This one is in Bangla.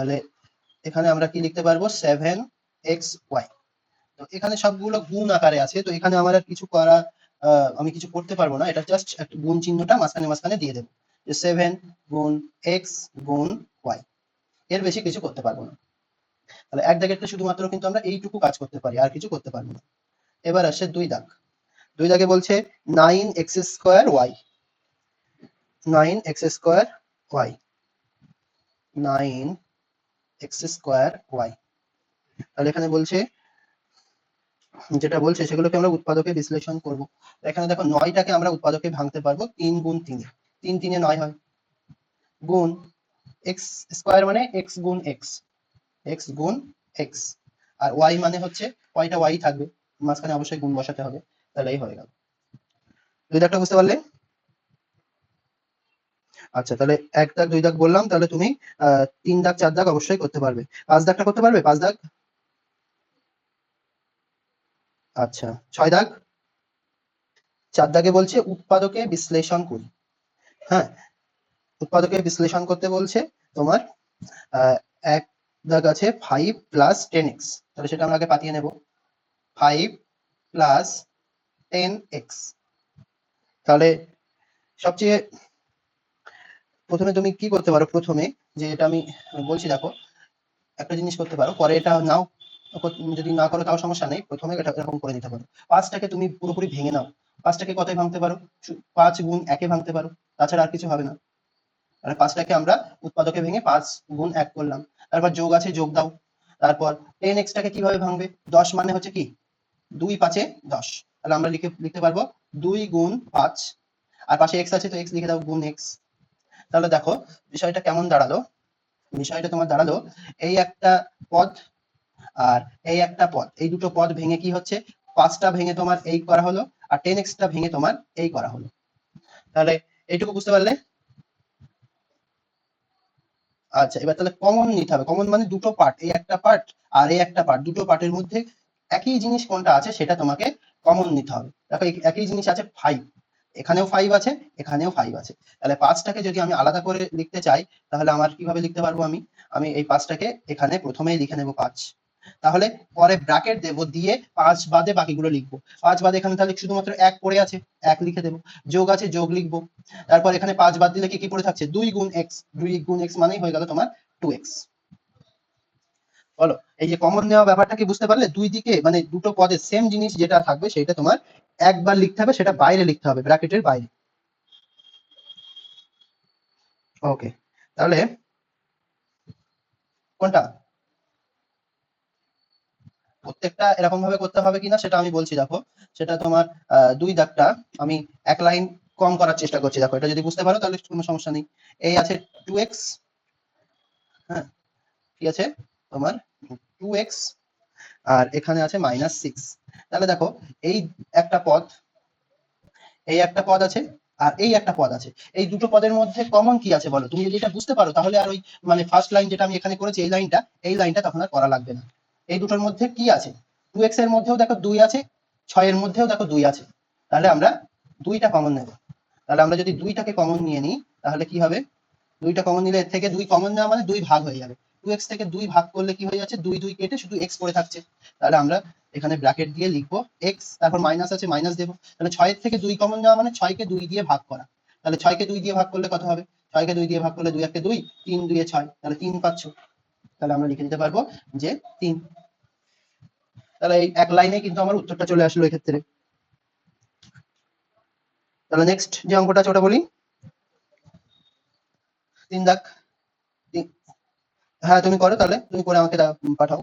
তাহলে এখানে আমরা কি লিখতে পারব? সেভেন এক্স ওয়াই তো এখানে সবগুলো গুণ আকারে আছে, তো এখানে আমার আর কিছু করা আমি কিছু করতে পারব না। এটা জাস্ট একটা গুণ চিহ্নটা মাঝখানে মাঝখানে দিয়ে দেবো। যে সেভেন গুণ এক্স গুণ ওয়াই এর বেশি কিছু করতে পারব না। তাহলে এক দাগেরটা শুধুমাত্র কিন্তু আমরা এইটুকু কাজ করতে পারি, আর কিছু করতে পারব না। এবার আসে দুই দাগ। দুই দাগে বলছে nine x square y nine x square y nine x square y তাহলে এখানে বলছে, যেটা বলছে সেগুলোকে আমরা উৎপাদকে বিশ্লেষণ করব। এখানে দেখো নয়টাকে আমরা উৎপাদকে ভাঙতে পারব, তিন গুণ তিনে। তিন তিনে নয় হয়। গুণ এক্স স্কোয়ার মানে এক্স গুণ এক্স এক্স গুণ এক্স আর ওয়াই মানে হচ্ছে, কয়টা ওয়াই থাকবে? মাঝখানে অবশ্যই গুণ বসাতে হবে, তাহলে হয়ে গেল। দুই দাগটা বুঝতে পারলে আচ্ছা তাহলে এক দাগ, দুই দাগ বললাম, তাহলে তুমি তিন দাগ, চার দাগ অবশ্যই করতে পারবে। পাঁচ দাগটা করতে পারবে? পাঁচ দাগ? আচ্ছা ছয় দাগ? চার দাগে বলছে উৎপাদকে বিশ্লেষণ করি হ্যাঁ উৎপাদকে বিশ্লেষণ করতে বলছে তোমার এক দাগ আছে ফাইভ প্লাস টেন এক্স তাহলে সেটা আমরা আগে পাতিয়ে নেব। ফাইভ প্লাস টেন এক্স তাহলে সবচেয়ে প্রথমে তুমি কি করতে পারো? প্রথমে যে এটা আমি বলছি, দেখো, একটা জিনিস করতে পারো। পরে এটা নাও যদি না করো তাও সমস্যা নেই। প্রথমে এটা এরকম করে দিতে পারো। পাঁচটাকে তুমি পুরোপুরি ভেঙে নাও। পাঁচটাকে কতই ভাঙতে পারো? পাঁচ গুণ একে ভাঙতে পারো। তাছাড়া আর কিছু হবে না। মানে পাঁচটাকে আমরা উৎপাদকে ভেঙে পাঁচ গুণ এক করলাম। তারপর যোগ আছে, যোগ দাও। তারপর টেন এক্সটাকে কীভাবে ভাঙবে? দশ মানে হচ্ছে কি? দুই পাঁচে দশ। তাহলে আমরা লিখে লিখতে পারব দুই গুণ পাঁচ। আর পাশে এক্স আছে, তো এক্স লিখে দাও গুণ এক্স তাহলে দেখো, বিষয়টা কেমন দাঁড়াল? বিষয়টা তোমার দাঁড়াল, এই একটা পদ আর এই একটা পদ, এই দুটো পদ ভেঙে কি হচ্ছে? পাঁচটা ভেঙে তোমার এই করা হলো আর টেন এক্সটা ভেঙে তোমার এই করা হলো। তাহলে এইটুকু বুঝতে পারলে? আচ্ছা এবার তাহলে কমন নিতে হবে। কমন মানে দুটো পার্ট এই একটা পার্ট আর এই একটা পার্ট দুটো পার্টের মধ্যে একই জিনিস কোনটা আছে সেটা তোমাকে কমন নিতে হবে। দেখো একই জিনিস আছে ফাইভ এখানেও ফাইভ আছে, এখানেও ফাইভ আছে। তাহলে পাঁচটাকে যদি আমি আলাদা করে লিখতে চাই, তাহলে আমার কীভাবে লিখতে পারব আমি? আমি এই পাঁচটাকে এখানে প্রথমেই লিখে নেব পাঁচ। তাহলে পরে ব্র্যাকেট দেব দিয়ে পাঁচ বাদে বাকিগুলো লিখব। পাঁচ বাদে এখানে তাহলে শুধুমাত্র এক পড়ে আছে, এক লিখে দেবো। যোগ আছে, যোগ লিখব। তারপর এখানে পাঁচ বাদ দিলে কি কি পড়ে থাকছে? দুই গুণ এক্স দুই গুণ এক্স মানেই হয়ে গেল তোমার টু এক্স বলো, এই যে কমন নেওয়া ব্যাপারটা কি বুঝতে পারলে? দুই দিকে মানে দুটো পদে সেম জিনিস যেটা থাকবে সেটা তোমার একবার লিখতে হবে, সেটা বাইরে লিখতে হবে, ব্র্যাকেটের বাইরে। ওকে তাহলে কোনটা? প্রত্যেকটা এরকম ভাবে করতে হবে কিনা সেটা আমি বলছি, দেখো। সেটা তোমার দুই দাগটা আমি এক লাইন কম করার চেষ্টা করছি, দেখো। এটা যদি বুঝতে পারো তাহলে কোনো সমস্যা নেই। এই আছে টু এক্স হ্যাঁ কি আছে? তোমার টু আর এখানে আছে মাইনাস সিক্স তাহলে দেখো, এই একটা পদ, এই একটা পদ আছে, আর এই একটা পদ আছে। এই দুটো পদের মধ্যে কমন কি আছে বলো? তুমি যদি এটা বুঝতে পারো, তাহলে আর ওই মানে ফার্স্ট লাইন যেটা আমি এখানে করেছি, এই লাইনটা এই লাইনটা তখন আর করা লাগবে না। এই দুটোর মধ্যে কি আছে? টু এক্সের মধ্যেও দেখো দুই আছে ছয়ের মধ্যেও দেখো দুই আছে। তাহলে আমরা দুইটা কমন নেব। তাহলে আমরা যদি দুইটাকে কমন নিয়ে নিই, তাহলে কি হবে? দুইটা কমন নিলে এর থেকে দুই কমন নেওয়া মানে দুই ভাগ হয়ে যাবে। টু থেকে ভাগ করলে কি হয়ে যাচ্ছে? দুই দুই কেটে শুধু পড়ে থাকছে। তাহলে আমরা এখানে ব্র্যাকেট দিয়ে লিখব তারপর মাইনাস আছে মাইনাস তাহলে থেকে কমন নেওয়া মানে দিয়ে ভাগ করা। তাহলে দিয়ে ভাগ করলে কত হবে? দিয়ে ভাগ করলে তাহলে পাচ্ছ। তাহলে আমরা লিখে দিতে পারব যে তিন। তাহলে এই এক লাইনে কিন্তু আমার উত্তরটা চলে আসলো এক্ষেত্রে। তাহলে নেক্সট যে অঙ্কটা আছে ওটা বলি। তিন দাগ। হ্যাঁ তুমি করো তাহলে। তুমি করে আমাকে পাঠাও।